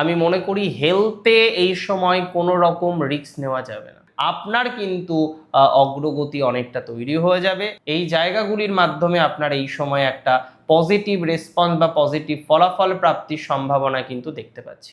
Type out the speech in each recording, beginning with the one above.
আমি মনে করি হেলথে এই সময় কোনো রকম রিস্ক নেওয়া যাবে না। আপনার কিন্তু অগ্রগতি অনেকটা তৈরি হয়ে যাবে। এই জায়গাগুলির মাধ্যমে আপনার এই সময় একটা পজিটিভ রেসপন্স বা পজিটিভ ফলাফল প্রাপ্তির সম্ভাবনা কিন্তু দেখতে পাচ্ছি।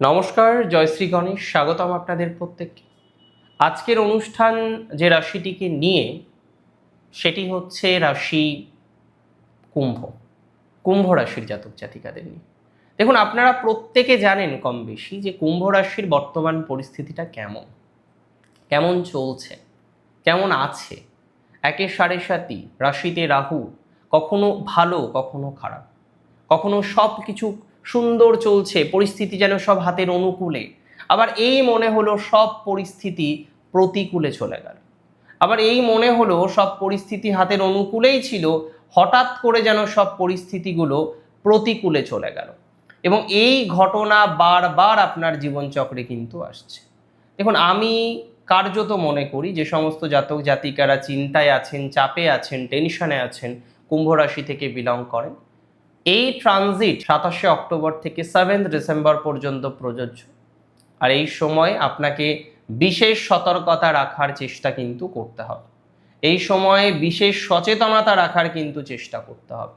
নমস্কার জয়শ্রী গণেশ, স্বাগতম আপনাদের প্রত্যেককে। আজকের অনুষ্ঠান যে রাশিটিকে নিয়ে, সেটি হচ্ছে রাশি কুম্ভ কুম্ভ রাশির জাতক জাতিকাদের নিয়ে। দেখুন, আপনারা প্রত্যেকে জানেন কম বেশি যে কুম্ভ রাশির বর্তমান পরিস্থিতিটা কেমন। কেমন চলছে, কেমন আছে। একে সাড়ে সাতি রাশিতে রাহু কখনো ভালো, কখনো খারাপ। কখনো সব কিছু সুন্দর চলছে, পরিস্থিতি যেন সব হাতের অনুকূলে। আবার এই মনে হলো সব পরিস্থিতি প্রতিকূলে চলে গেল। আবার এই মনে হলো সব পরিস্থিতি হাতের অনুকূলেই ছিল, হঠাৎ করে যেন সব পরিস্থিতিগুলো প্রতিকূলে চলে গেল। এবং এই ঘটনা বারবার আপনার জীবনচক্রে কিন্তু আসছে। দেখুন, আমি কার্যত মনে করি যে সমস্ত জাতক জাতিকারা চিন্তায় আছেন, চাপে আছেন, টেনশনে আছেন কুম্ভ রাশি থেকে বিলং করেন। এই ট্রানজিট সাতাশে অক্টোবর থেকে সেভেন্থ ডিসেম্বর পর্যন্ত প্রযোজ্য। আর এই সময় আপনাকে বিশেষ সতর্কতা রাখার চেষ্টা কিন্তু করতে হবে। এই সময়ে বিশেষ সচেতনতা রাখার কিন্তু চেষ্টা করতে হবে।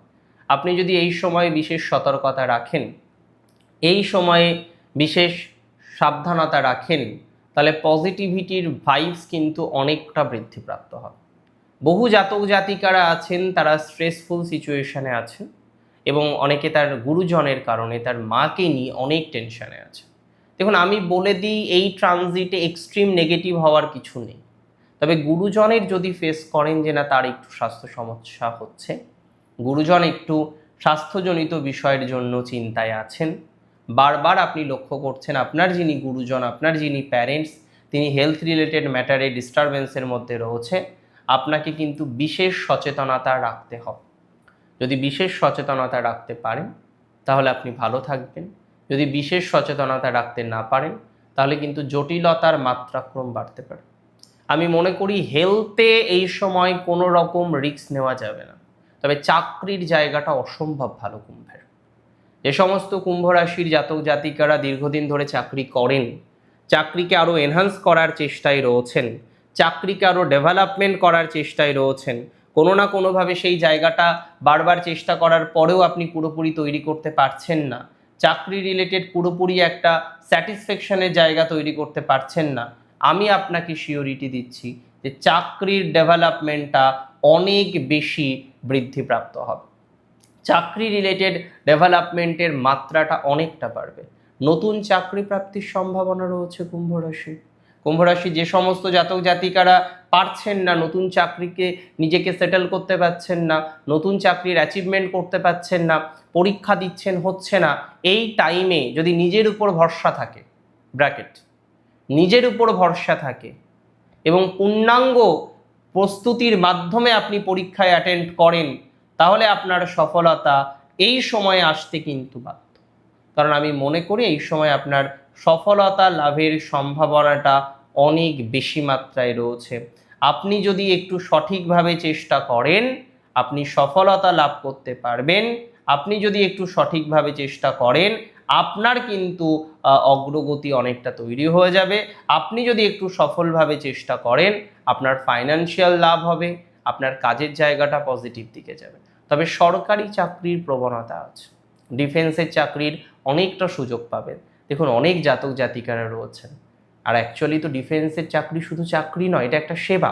আপনি যদি এই সময়ে বিশেষ সতর্কতা রাখেন, এই সময়ে বিশেষ সাবধানতা রাখেন, তাহলে পজিটিভিটির ভাইবস কিন্তু অনেকটা বৃদ্ধিপ্রাপ্ত হবে। বহু জাতক জাতিকারা আছেন, তারা স্ট্রেসফুল সিচুয়েশনে আছেন। এবং অনেকে তার গুরুজনের কারণে তার মাকে নিয়ে অনেক টেনশনে আছে। দেখুন, আমি বলে দিই, এই ট্রানজিটে এক্সট্রিম নেগেটিভ হওয়ার কিছু নেই। তবে গুরুজনের যদি ফেস করেন যে, না, তার একটু স্বাস্থ্য সমস্যা হচ্ছে। গুরুজন একটু স্বাস্থ্যজনিত বিষয়ের জন্য চিন্তায় আছেন। বারবার আপনি লক্ষ্য করছেন, আপনার যিনি গুরুজন, আপনার যিনি প্যারেন্টস তিনি হেলথ রিলেটেড ম্যাটারে ডিস্টারবেন্সের মধ্যে রয়েছে। আপনাকে কিন্তু বিশেষ সচেতনতা রাখতে হবে। যদি বিশেষ সচেতনতা রাখতে পারেন, তাহলে আপনি ভালো থাকবেন। যদি বিশেষ সচেতনতা রাখতে না পারেন, তাহলে কিন্তু জটিলতার মাত্রাক্রম বাড়তে পারে। আমি মনে করি হেলথে এই সময় কোনো রকম রিস্ক নেওয়া যাবে না। তবে চাকরির জায়গাটা অসম্ভব ভালো কুম্ভের। যে সমস্ত কুম্ভ রাশির জাতক জাতিকারা দীর্ঘদিন ধরে চাকরি করেন, চাকরিকে আরও এনহান্স করার চেষ্টায় রয়েছেন, চাকরিকে আরও ডেভেলপমেন্ট করার চেষ্টায় রয়েছেন কোনো না কোনোভাবে সেই জায়গাটা বারবার চেষ্টা করার পরেও আপনি পুরোপুরি তৈরি করতে পারছেন না। চাকরি রিলেটেড পুরোপুরি একটা স্যাটিসফ্যাকশনের জায়গা তৈরি করতে পারছেন না। আমি আপনাকে শিওরিটি দিচ্ছি যে চাকরির ডেভেলপমেন্টটা অনেক বেশি বৃদ্ধিপ্রাপ্ত হবে। চাকরি রিলেটেড ডেভেলপমেন্টের মাত্রাটা অনেকটা বাড়বে। নতুন চাকরি প্রাপ্তির সম্ভাবনা রয়েছে কুম্ভ রাশি কুম্ভ রাশি যে সমস্ত জাতক জাতিকারা পারছেন না, নতুন চাকরিকে নিজেকে সেটেল করতে পারছেন না, নতুন চাকরির অ্যাচিভমেন্ট করতে পারছেন না, পরীক্ষা দিচ্ছেন, হচ্ছে না, এই টাইমে যদি নিজের উপর ভরসা থাকে ব্র্যাকেট নিজের উপর ভরসা থাকে এবং পূর্ণাঙ্গ প্রস্তুতির মাধ্যমে আপনি পরীক্ষায় অ্যাটেন্ড করেন, তাহলে আপনার সফলতা এই সময়ে আসতে কিন্তু বাধ্য। কারণ আমি মনে করি এই সময় আপনার সফলতা লাভের সম্ভাবনাটা অনেক বেশি মাত্রায় রয়েছে। আপনি যদি একটু সঠিকভাবে চেষ্টা করেন, আপনি সফলতা লাভ করতে পারবেন। আপনি যদি একটু সঠিকভাবে চেষ্টা করেন, আপনার কিন্তু অগ্রগতি অনেকটা তৈরি হয়ে যাবে। আপনি যদি একটু সফলভাবে চেষ্টা করেন, আপনার ফাইনান্সিয়াল লাভ হবে, আপনার কাজের জায়গাটা পজিটিভ দিকে যাবে। তবে সরকারি চাকরির প্রবণতা আছে। ডিফেন্সের চাকরির অনেকটা সুযোগ পাবেন। দেখুন, অনেক জাতক জাতিকারা রয়েছেন। আর অ্যাকচুয়ালি তো ডিফেন্সের চাকরি শুধু চাকরি নয়, এটা একটা সেবা।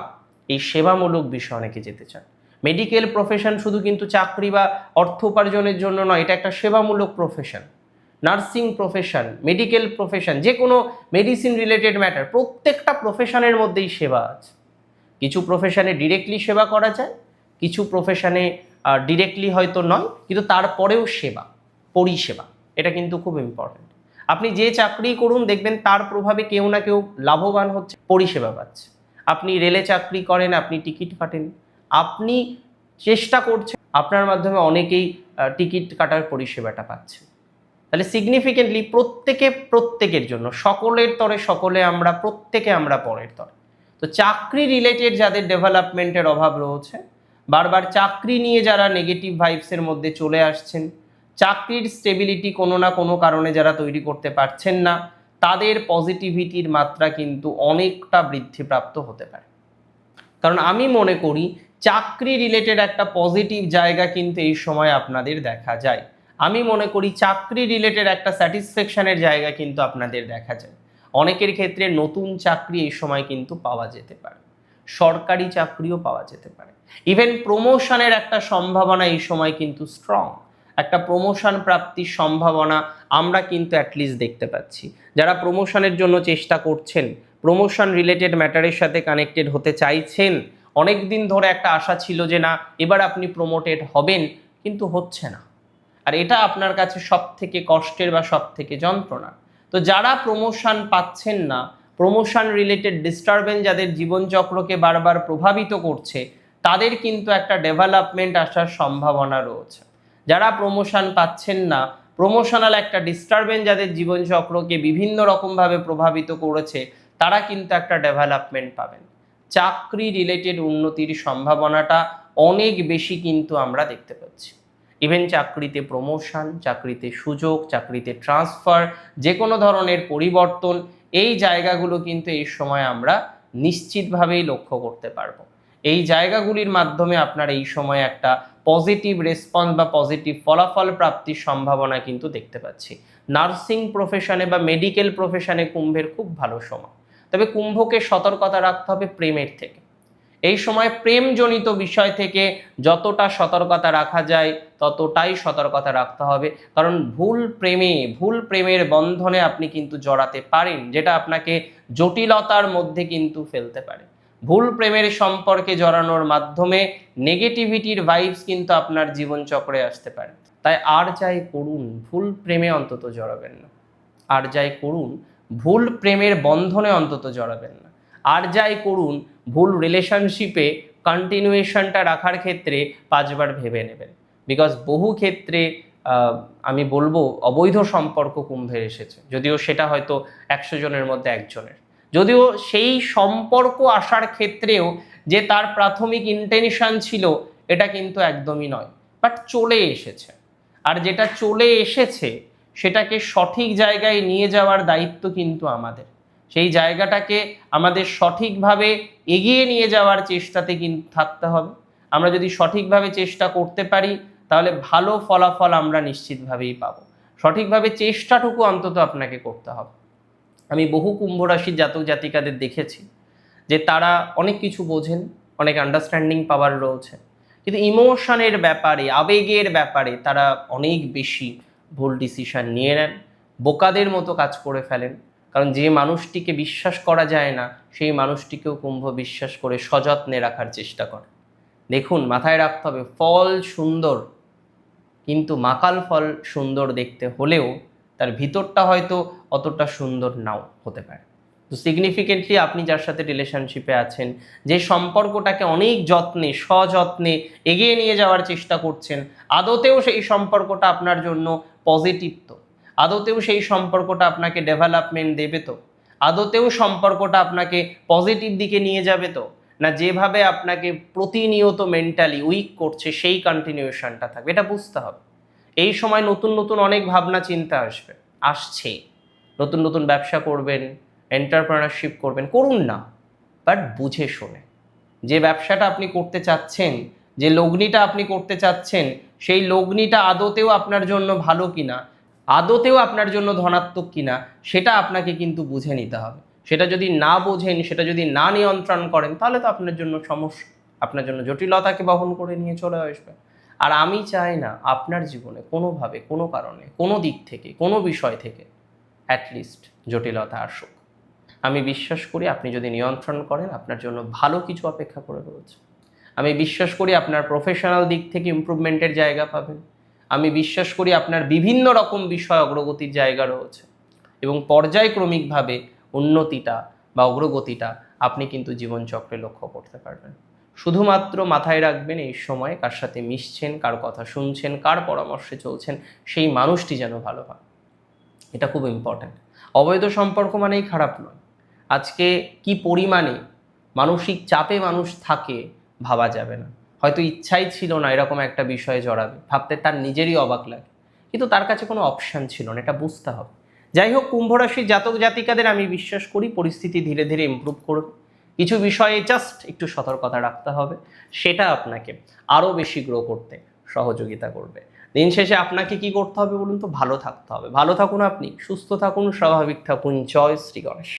এই সেবামূলক বিষয় অনেকে যেতে চান। মেডিকেল প্রফেশন শুধু কিন্তু চাকরি বা অর্থ উপার্জনের জন্য নয়, এটা একটা সেবামূলক profession nursing profession medical profession যে কোনো মেডিসিন রিলেটেড ম্যাটার প্রত্যেকটা প্রফেশনের মধ্যেই সেবা আছে। কিছু প্রফেশনে ডিরেক্টলি সেবা করা যায়, কিছু প্রফেশনে ডিরেক্টলি হয়তো নয়, কিন্তু তারপরেও সেবা, পরিষেবা, এটা কিন্তু খুব ইম্পর্ট্যান্ট আপনি যে চাকরি করুন, দেখবেন তার প্রভাবে কেউ না কেউ লাভবান হচ্ছে, পরিষেবা পাচ্ছে। আপনি রেলে চাকরি করেন, আপনি টিকিট কাটেন। আপনি চেষ্টা করছেন, আপনার মাধ্যমে অনেকেই টিকিট কাটার পরিষেবাটা পাচ্ছে। তাহলে সিগনিফিকেন্টলি প্রত্যেকে, প্রত্যেকের জন্য, সকলের তরে সকলে আমরা, প্রত্যেকে আমরা পরের তরে। তো চাকরি রিলেটেড যাদের ডেভেলপমেন্টের অভাব রয়েছে, বারবার চাকরি নিয়ে যারা নেগেটিভ ভাইবসের মধ্যে চলে আসছেন চাকরির স্টেবিলিটি কোনো না কোনো কারণে যারা তৈরি করতে পারছেন না, তাদের পজিটিভিটির মাত্রা কিন্তু অনেকটা বৃদ্ধিপ্রাপ্ত হতে পারে। কারণ আমি মনে করি, চাকরি রিলেটেড একটা পজিটিভ জায়গা কিন্তু এই সময় আপনাদের দেখা যায়। আমি মনে করি, চাকরি রিলেটেড একটা স্যাটিসফ্যাকশনের জায়গা কিন্তু আপনাদের দেখা যায়। অনেকের ক্ষেত্রে নতুন চাকরি এই সময় কিন্তু পাওয়া যেতে পারে। সরকারি চাকরিও পাওয়া যেতে পারে। ইভেন প্রমোশনের একটা সম্ভাবনা এই সময় কিন্তু স্ট্রং একটা প্রমোশন প্রাপ্তির সম্ভাবনা আমরা কিন্তু অ্যাটলিস্ট দেখতে পাচ্ছি। যারা প্রমোশনের জন্য চেষ্টা করছেন প্রমোশন রিলেটেড ম্যাটারের সাথে কানেক্টেড হতে চাইছেন অনেক দিন ধরে একটা আশা ছিল যে না, এবার আপনি প্রমোটেড হবেন, কিন্তু হচ্ছে না। আর এটা আপনার কাছে সব থেকে কষ্টের বা সব থেকে যন্ত্রণা। তো যারা প্রমোশন পাচ্ছেন না প্রমোশন রিলেটেড ডিস্টারবেন্স যাদের জীবনচক্রকে বারবার প্রভাবিত করছে, তাদের কিন্তু একটা ডেভেলপমেন্ট আসার সম্ভাবনা রয়েছে। যারা প্রমোশন পাচ্ছেন না প্রমোশনাল একটা ডিস্টারবেন্স যাদের জীবনচক্রকে বিভিন্ন রকমভাবে প্রভাবিত করেছে, তারা কিন্তু একটা ডেভেলপমেন্ট পাবেন। চাকরি রিলেটেড উন্নতির সম্ভাবনাটা অনেক বেশি কিন্তু আমরা দেখতে পাচ্ছি। ইভেন চাকরিতে প্রমোশন চাকরিতে সুযোগ, চাকরিতে ট্রান্সফার যে কোনো ধরনের পরিবর্তন, এই জায়গাগুলো কিন্তু এই সময় আমরা নিশ্চিতভাবেই লক্ষ্য করতে পারব। এই জায়গাগুলির মাধ্যমে আপনার এই সময় একটা পজিটিভ রেসপন্স বা পজিটিভ ফলাফল প্রাপ্তির সম্ভাবনা কিন্তু দেখতে পাচ্ছি। নার্সিং প্রফেশনে বা মেডিকেল প্রফেশনে কুম্ভের খুব ভালো সময়। তবে কুম্ভকে সতর্কতা রাখতে হবে প্রেমের থেকে। এই সময় প্রেমজনিত বিষয় থেকে যতটা সতর্কতা রাখা যায়, ততটাই সতর্কতা রাখতে হবে। কারণ ভুল প্রেমে, ভুল প্রেমের বন্ধনে আপনি কিন্তু জড়াতে পারেন, যেটা আপনাকে জটিলতার মধ্যে কিন্তু ফেলতে পারে। ভুল প্রেমের সম্পর্কে জড়ানোর মাধ্যমে নেগেটিভিটির ভাইবস কিন্তু আপনার জীবনচক্রে আসতে পারে। তাই আর যাই করুন, ভুল প্রেমে অন্তত জড়াবেন না। আর যাই করুন, ভুল প্রেমের বন্ধনে অন্তত জড়াবেন না। আর যাই করুন, ভুল রিলেশনশিপে কন্টিনিউয়েশনটা রাখার ক্ষেত্রে পাঁচবার ভেবে নেবেন। বিকজ বহু ক্ষেত্রে আমি বলব, অবৈধ সম্পর্ক কুম্ভের এসেছে। যদিও সেটা হয়তো একশো জনের মধ্যে একজনের। যদিও সেই সম্পর্ক আসার ক্ষেত্রেও যে তার প্রাথমিক ইন্টেনশন ছিল, এটা কিন্তু একদমই নয়। বাট চলে এসেছে। আর যেটা চলে এসেছে, সেটাকে সঠিক জায়গায় নিয়ে যাওয়ার দায়িত্ব কিন্তু আমাদের। সেই জায়গাটাকে আমাদের সঠিকভাবে এগিয়ে নিয়ে যাওয়ার চেষ্টাতে কিন্তু থাকতে হবে। আমরা যদি সঠিকভাবে চেষ্টা করতে পারি, তাহলে ভালো ফলাফল আমরা নিশ্চিতভাবেই পাবো। সঠিকভাবে চেষ্টাটুকু অন্তত আপনাকে করতে হবে। আমি বহু কুম্ভ রাশির জাতক জাতিকাদের দেখেছি যে তারা অনেক কিছু বোঝেন, অনেক আন্ডারস্ট্যান্ডিং পাওয়ার রয়েছে। কিন্তু ইমোশনের ব্যাপারে, আবেগের ব্যাপারে তারা অনেক বেশি ভুল ডিসিশন নিয়ে নেন, বোকাদের মতো কাজ করে ফেলেন। কারণ যে মানুষটিকে বিশ্বাস করা যায় না, সেই মানুষটিকেও কুম্ভ বিশ্বাস করে সযত্নে রাখার চেষ্টা করে। দেখুন, মাথায় রাখতে হবে, ফল সুন্দর, কিন্তু মাকাল ফল সুন্দর দেখতে হলেও তার ভিতরটা হয়তো অতটা সুন্দর নাও হতে পারে। তো সিগনিফিকেন্টলি আপনি যার সাথে রিলেশনশিপে আছেন, যে সম্পর্কটাকে অনেক যত্নে, সযত্নে এগিয়ে নিয়ে যাওয়ার চেষ্টা করছেন, আদতেও সেই সম্পর্কটা আপনার জন্য পজিটিভ তো। আদতেও সেই সম্পর্কটা আপনাকে ডেভেলপমেন্ট দেবে তো। আদতেও সম্পর্কটা আপনাকে পজিটিভ দিকে নিয়ে যাবে তো। না যেভাবে আপনাকে প্রতিনিয়ত মেন্টালি উইক করছে, সেই কন্টিনিউশনটা থাকবে। এটা বুঝতে হবে। এই সময় নতুন নতুন অনেক ভাবনা, চিন্তা আসবে। আসছে। নতুন নতুন ব্যবসা করবেন এন্টারপ্রেনারশিপ করবেন, করুন না। বাট বুঝে শোনে যে ব্যবসাটা আপনি করতে চাচ্ছেন, যে লগ্নিটা আপনি করতে চাচ্ছেন, সেই লগ্নিটা আদতেও আপনার জন্য ভালো কিনা, আদতেও আপনার জন্য ধনাত্মক কিনা, সেটা আপনাকে কিন্তু বুঝে নিতে হবে। সেটা যদি না বোঝেন, সেটা যদি না নিয়ন্ত্রণ করেন, তাহলে তো আপনার জন্য সমস্যা, আপনার জন্য জটিলতাকে বহন করে নিয়ে চলে আসবে। আর আমি চাই না আপনার জীবনে কোনোভাবে, কোনো কারণে, কোনো দিক থেকে, কোনো বিষয় থেকে অ্যাটলিস্ট জটিলতা আসুক। আমি বিশ্বাস করি আপনি যদি নিয়ন্ত্রণ করেন, আপনার জন্য ভালো কিছু অপেক্ষা করে রয়েছে। আমি বিশ্বাস করি আপনার প্রফেশনাল দিক থেকে ইমপ্রুভমেন্টের জায়গা পাবেন। আমি বিশ্বাস করি আপনার বিভিন্ন রকম বিষয় অগ্রগতির জায়গা রয়েছে। এবং পর্যায়ক্রমিকভাবে উন্নতিটা বা অগ্রগতিটা আপনি কিন্তু জীবনচক্রে লক্ষ্য করতে পারবেন। শুধুমাত্র মাথায় রাখবেন, এই সময় কার সাথে মিশছেন, কার কথা শুনছেন, কার পরামর্শে চলছেন, সেই মানুষটি যেন ভালো হয়। এটা খুব ইম্পর্ট্যান্ট অবৈধ সম্পর্ক মানেই খারাপ নয়। আজকে কি পরিমাণে মানসিক চাপে মানুষ থাকে ভাবা যাবে না। হয়তো ইচ্ছাই ছিল না এরকম একটা বিষয়ে জড়াবে। ভাবতে তার নিজেরই অবাক লাগে। কিন্তু তার কাছে কোনো অপশান ছিল না, এটা বুঝতে হবে। যাই হোক, কুম্ভ রাশির জাতক জাতিকাদের আমি বিশ্বাস করি পরিস্থিতি ধীরে ধীরে ইমপ্রুভ করবে। কিছু বিষয়ে জাস্ট একটু সতর্কতা রাখতে হবে। সেটা আপনাকে আরও বেশি গ্রো করতে সহযোগিতা করবে। দিন শেষে আপনাকে কি করতে হবে বলুন তো? ভালো থাকতে হবে। ভালো থাকুন আপনি, সুস্থ থাকুন, স্বাভাবিক থাকুন। জয় শ্রী গণেশ।